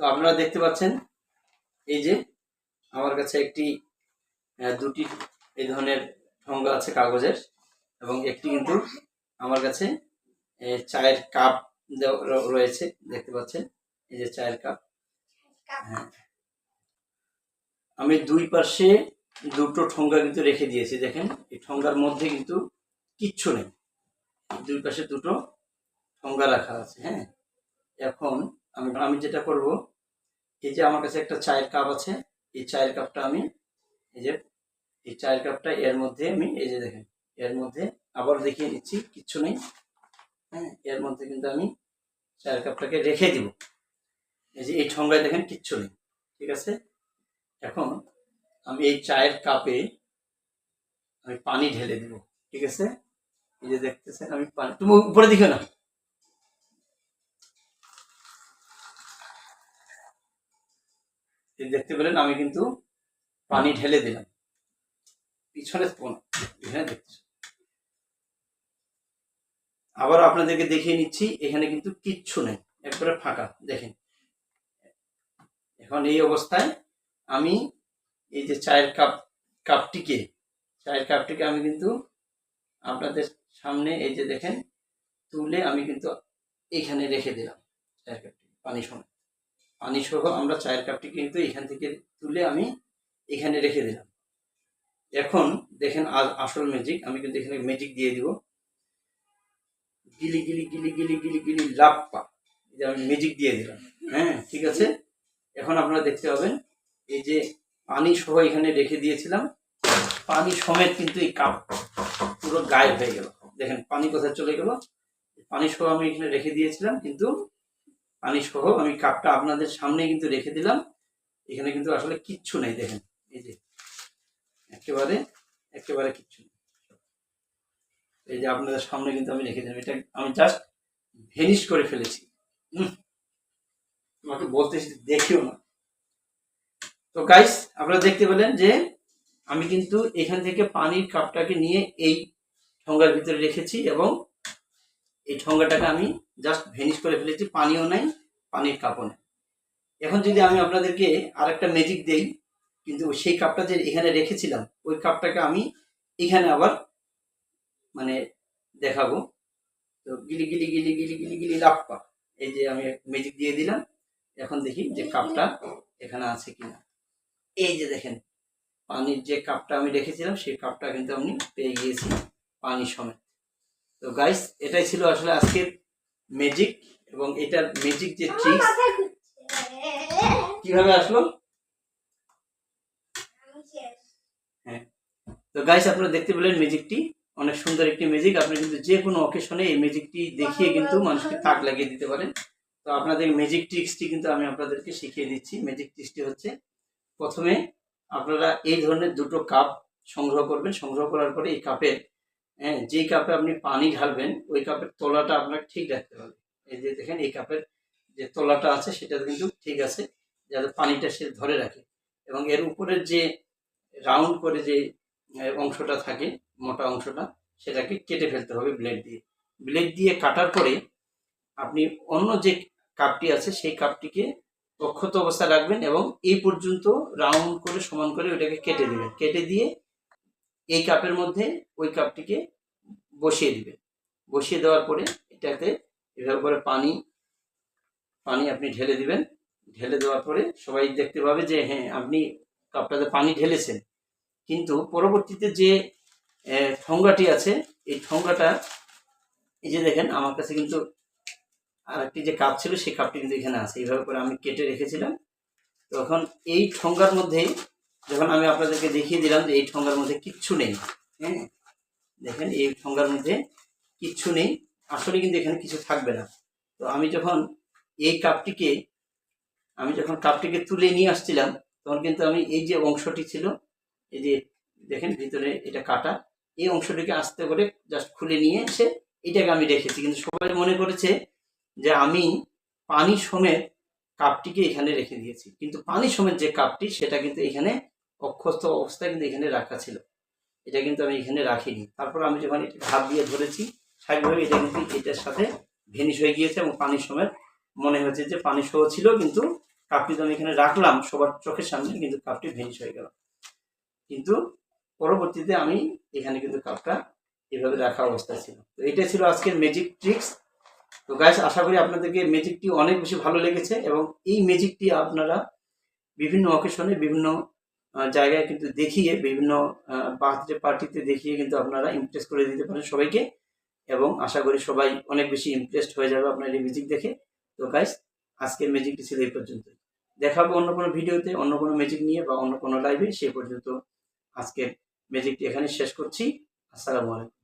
তো আপনারা দেখতে পাচ্ছেন এই যে আমার কাছে একটি দুটি এই ধরনের ঠোঙ্গা আছে কাগজের এবং একটি কিন্তু আমার কাছে চায়ের কাপ রয়েছে, দেখতে পাচ্ছেন? এই যে চায়ের কাপ। হ্যাঁ। আমি দুই পাশে দুটো ঠোঙ্গা কিন্তু রেখে দিয়েছি, দেখেন? এই ঠোঙ্গার মধ্যে কিন্তু কিচ্ছু নেই। দুই পাশে দুটো ঠোঙ্গা রাখা আছে হ্যাঁ? এখন আমি আমি যেটা করব, এই যে আমার কাছে একটা চায়ের কাপ আছে, এই চায়ের কাপটা আমি, এই যে, এই চায়ের কাপটা এর মধ্যে আমি, এই যে দেখেন, এর মধ্যে আবার দেখিয়ে নিচ্ছি, কিচ্ছু নেই হ্যাঁ এর মধ্যে কিন্তু আমি চায়ের কাপটাকে রেখে দিব। এই যে এই ঠোঙ্গায় দেখেন কিচ্ছু নেই, ঠিক আছে? এখন আমি এই চায়ের কাপে আমি পানি ঢেলে দিব, ঠিক আছে? এই যে দেখতেছেন, আমি পানি, তুমি উপরে দিকে না। দেখতে পেলেন আমি কিন্তু পানি ঢেলে দিলাম। পিছনে এখানে দেখতেছ আবার আপনাদেরকে দেখিয়ে নিচ্ছি, এখানে কিন্তু কিচ্ছু নেই, একবারে ফাঁকা, দেখেন। এখন এই অবস্থায় আমি এই যে চায়ের কাপ, কাপটিকে, চায়ের কাপটিকে আমি কিন্তু আপনাদের সামনে এই যে দেখেন, তুলে আমি কিন্তু এখানে রেখে দিলাম চায়ের কাপটি, পানি সময় পানি সহ আমরা চায়ের কাপটি কিন্তু এখান থেকে তুলে আমি এখানে রেখে দিলাম। এখন দেখেন আসল ম্যাজিক আমি কিন্তু এখানে ম্যাজিক দিয়ে দিব। গিলি গিলি গিলি গিলি গিলি গিলি লাপ্পা যে আমি ম্যাজিক দিয়ে দিলাম। হ্যাঁ ঠিক আছে? এখন আপনারা দেখতে পাবেন, এই যে পানি সহ এখানে রেখে দিয়েছিলাম, পানি সমেত কিন্তু এই কাপ পুরো গায়েব হয়ে গেল। দেখেন, পানি কোথায় চলে গেল? পানি সহ আমি এখানে রেখে দিয়েছিলাম, কিন্তু পানি সহ আমি কাপটা আপনাদের সামনে কিন্তু রেখে দিলাম। এখানে কিন্তু আসলে কিচ্ছু নেই, দেখেন। এই যে, একেবারে একেবারে কিচ্ছু নেই। এই যে আপনাদের সামনে কিন্তু আমি রেখে দিলাম। এটা আমি জাস্ট ভেনিশ করে ফেলেছি। হুম। তোমাকে বলতে দেখিও না। তো গাইস আপনারা দেখতে পেলেন যে আমি কিন্তু এখান থেকে পানির কাপটাকে নিয়ে এই ঠোঙ্গার ভিতরে রেখেছি এবং এই ঠোঙ্গাটাকে আমি জাস্ট ভেনিশ করে ফেলেছি, পানিও নাই, পানির কাপও নেই। এখন যদি আমি আপনাদেরকে আরেকটা ম্যাজিক দেই, কিন্তু সেই কাপটা যে এখানে রেখেছিলাম, ওই কাপটাকে আমি এখানে আবার মানে দেখাবো। তো গিলি গিলি গিলি গিলি গিলি গিলি লাপ্পা এই যে আমি ম্যাজিক দিয়ে দিলাম, এখন দেখি যে কাপটা এখানে আছে কিনা। এই যে দেখেন, পানির যে কাপটা আমি রেখেছিলাম, সেই কাপটা কিন্তু আমি পেয়ে গিয়েছি পানি সমেত। তো গাইস এটাই ছিল আসলে আজকের ম্যাজিক এবং এটার ম্যাজিক যে ট্রিক্স কীভাবে আসলো? তো গাইস আপনারা দেখতে পেলেন ম্যাজিকটি অনেক সুন্দর একটি ম্যাজিক আপনি কিন্তু যে কোনো অকেশনে এই ম্যাজিকটি দেখিয়ে কিন্তু মানুষকে তাক লাগিয়ে দিতে পারেন। তো আপনাদের ম্যাজিক ট্রিক্সটি কিন্তু আমি আপনাদেরকে শিখিয়ে দিচ্ছি। ম্যাজিক ট্রিক্সটি হচ্ছে প্রথমে আপনারা এই ধরনের দুটো কাপ সংগ্রহ করবেন। সংগ্রহ করার পরে এই কাপের হ্যাঁ যেই কাপে আপনি পানি ঢালবেন, ওই কাপের তলাটা আপনাকে ঠিক রাখতে হবে। এই যে দেখেন, এই কাপের যে তলাটা আছে, সেটা কিন্তু ঠিক আছে, যাতে পানিটা সে ধরে রাখে। এবং এর উপরের যে রাউন্ড করে যে অংশটা থাকে, মোটা অংশটা, সেটাকে কেটে ফেলতে হবে ব্লেড দিয়ে। ব্লেড দিয়ে কাটার পরে, আপনি অন্য যে কাপটি আছে, সেই কাপটিকে অক্ষত অবস্থায় রাখবেন এবং এই পর্যন্ত রাউন্ড করে, সমান করে ওটাকে কেটে দেবেন। কেটে দিয়ে এই কাপের মধ্যে ওই কাপটিকে বসিয়ে দিবেন বসিয়ে দেওয়ার পরে এটাতে এভাবে করে পানি পানি আপনি ঢেলে দিবেন। ঢেলে দেওয়ার পরে সবাই দেখতে পাবে যে হ্যাঁ আপনি কাপটাতে পানি ঢেলেছেন। কিন্তু পরবর্তীতে যে ঠোঙ্গাটি আছে, এই ঠোঙ্গাটা, এই যে দেখেন, আমার কাছে কিন্তু আর একটি যে কাপ ছিল, সেই কাপটি কিন্তু এখানে আছে। এইভাবে করে আমি কেটে রেখেছিলাম। তখন এই ঠোঙ্গার মধ্যে যখন আমি আপনাদেরকে দেখিয়ে দিলাম যে এই ঠোঙ্গার মধ্যে কিচ্ছু নেই হ্যাঁ? দেখেন, এই ঠোঙ্গার মধ্যে কিচ্ছু নেই, আসলে কিন্তু এখানে কিছু থাকবে না। তো আমি যখন এই কাপটিকে, আমি যখন কাপটিকে তুলে নিয়ে আসছিলাম, তখন কিন্তু আমি এই যে অংশটি ছিল, এই যে দেখেন ভিতরে এটা কাটা, এই অংশটিকে আস্তে করে জাস্ট খুলে নিয়ে এসে এটাকে আমি রেখেছি। কিন্তু সবাই মনে করেছে যে আমি পানি সমেত কাপটিকে এখানে রেখে দিয়েছি। কিন্তু পানি সমেত যে কাপটি, সেটা কিন্তু এখানে অক্ষস্ত অবস্থায় কিন্তু এখানে রাখা ছিল। এটা কিন্তু আমি এখানে রাখিনি। তারপর আমি যখন এটা হাত দিয়ে ধরেছি, স্বাভাবিকভাবে এটা কিন্তু এটার সাথে ভেনিশ হয়ে গিয়েছে এবং পানির সময় মনে হচ্ছে যে পানি সহ ছিল, কিন্তু কাপটি তো আমি এখানে রাখলাম, সবার চোখের সামনে কিন্তু কাপটি ভেনিশ হয়ে গেল। কিন্তু পরবর্তীতে আমি এখানে কিন্তু কাপটা এভাবে রাখা অবস্থায় ছিল। তো এটা ছিল আজকের ম্যাজিক ট্রিক্স তো গাইস আশা করি আপনাদেরকে ম্যাজিকটি অনেক বেশি ভালো লেগেছে এবং এই ম্যাজিকটি আপনারা বিভিন্ন অকেশনে বিভিন্ন জায়গায় কিন্তু দেখিয়ে বিভিন্ন বার্থডে পার্টিতে দেখিয়ে কিন্তু আপনারা ইমপ্রেস করে দিতে পারেন সবাইকে এবং আশা করি সবাই অনেক বেশি ইমপ্রেসড হয়ে যাবে আপনার এই মিউজিক দেখে। তো গাইস আজকের ম্যাজিকটি ছিল এই পর্যন্ত। দেখাবো অন্য কোনো ভিডিওতে, অন্য কোনো ম্যাজিক নিয়ে বা অন্য কোনো লাইভে সেই পর্যন্ত আজকের ম্যাজিকটি এখানে শেষ করছি। আসসালামু আলাইকুম।